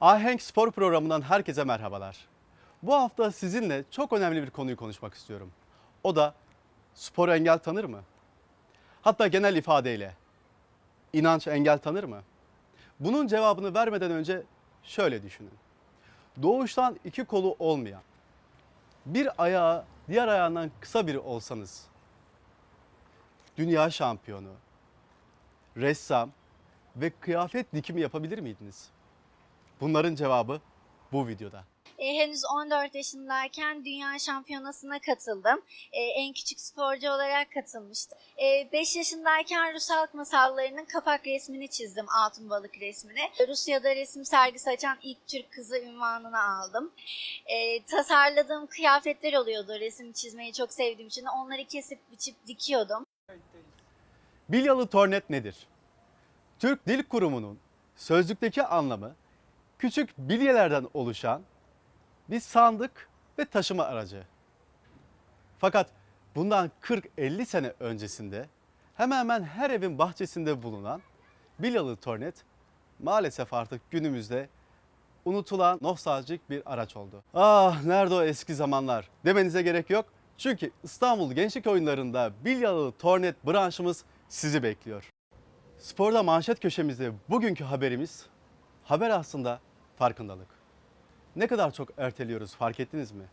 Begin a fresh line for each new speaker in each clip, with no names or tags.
Ahenk Spor programından herkese merhabalar. Bu hafta sizinle çok önemli bir konuyu konuşmak istiyorum. O da spor engel tanır mı? Hatta genel ifadeyle inanç engel tanır mı? Bunun cevabını vermeden önce şöyle düşünün. Doğuştan iki kolu olmayan, bir ayağı diğer ayağından kısa biri olsanız, dünya şampiyonu, ressam ve kıyafet dikimi yapabilir miydiniz? Bunların cevabı bu videoda.
E, henüz 14 yaşındayken dünya şampiyonasına katıldım. E, en küçük sporcu olarak katılmıştım. 5 yaşındayken Rus halk masallarının kapak resmini çizdim, altın balık resmini. Rusya'da resim sergisi açan ilk Türk kızı ünvanını aldım. E, tasarladığım kıyafetler oluyordu resim çizmeyi çok sevdiğim için. Onları kesip biçip dikiyordum.
Bilyalı tornet nedir? Türk Dil Kurumu'nun sözlükteki anlamı küçük bilyelerden oluşan bir sandık ve taşıma aracı. Fakat bundan 40-50 sene öncesinde hemen hemen her evin bahçesinde bulunan bilyalı tornet maalesef artık günümüzde unutulan nostaljik bir araç oldu. Ah nerede o eski zamanlar demenize gerek yok. Çünkü İstanbul Gençlik Oyunları'nda bilyalı tornet branşımız sizi bekliyor. Sporda manşet köşemizde bugünkü haberimiz haber aslında farkındalık. Ne kadar çok erteliyoruz fark ettiniz mi?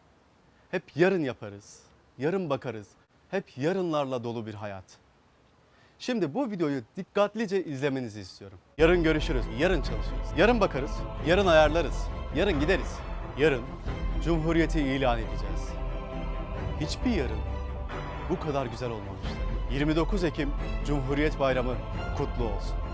Hep yarın yaparız, yarın bakarız. Hep yarınlarla dolu bir hayat. Şimdi bu videoyu dikkatlice izlemenizi istiyorum. Yarın görüşürüz, yarın çalışırız, yarın bakarız, yarın ayarlarız, yarın gideriz. Yarın Cumhuriyeti ilan edeceğiz. Hiçbir yarın bu kadar güzel olmamıştı. 29 Ekim Cumhuriyet Bayramı kutlu olsun.